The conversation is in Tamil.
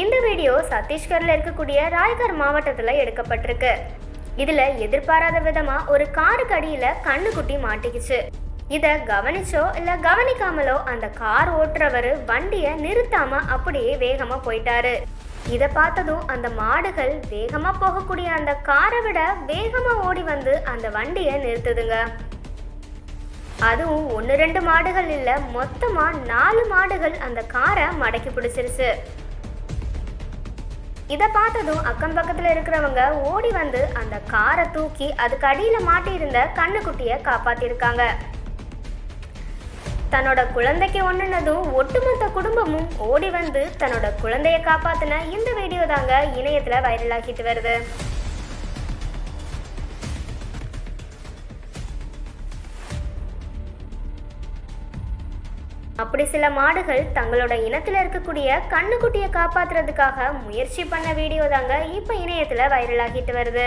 இந்த வீடியோ சத்தீஸ்கரில் இருக்கக்கூடிய ராய்கர் மாவட்டத்தில் எடுக்கப்பட்டிருக்கு. இதில் எதிர்பாராத விதமாக ஒரு காருக்கு அடியில் கண்ணுக்குட்டி மாட்டிக்கிச்சு. இதை கவனிச்சோ இல்லை கவனிக்காமலோ அந்த கார் ஓட்டுறவர் வண்டியை நிறுத்தாம அப்படியே வேகமாக போயிட்டாரு. இதை பார்த்ததும் அந்த மாடுகள் வேகமாக போகக்கூடிய அந்த காரை விட வேகமாக ஓடி வந்து அந்த வண்டியை நிறுத்துதுங்க. அதுவும் ஒன்று ரெண்டு மாடுகள் இல்லை மொத்தமாக நாலு மாடுகள் அந்த காரை மடக்கி பிடிச்சிருச்சு. இதை பார்த்ததும் அக்கம் பக்கத்தில் இருக்கிறவங்க ஓடி வந்து அந்த காரை தூக்கி அதுக்கு அடியில் மாட்டியிருந்த கண்ணுக்குட்டியை காப்பாற்றியிருக்காங்க தன்னோட குழந்தைக்கு ஒன்றுனதும் ஒட்டுமொத்த குடும்பமும் ஓடி வந்து தன்னோட குழந்தைய காப்பாத்தின இந்த வீடியோ தாங்க இணையத்தில் வைரலாகிட்டு வருது. அப்படி சில மாடுகள் தங்களோட இனத்தில் இருக்கக்கூடிய கண்ணுக்குட்டியை காப்பாத்துறதுக்காக முயற்சி பண்ண வீடியோ தாங்க இப்போ இணையத்தில் வைரலாகிட்டு வருது.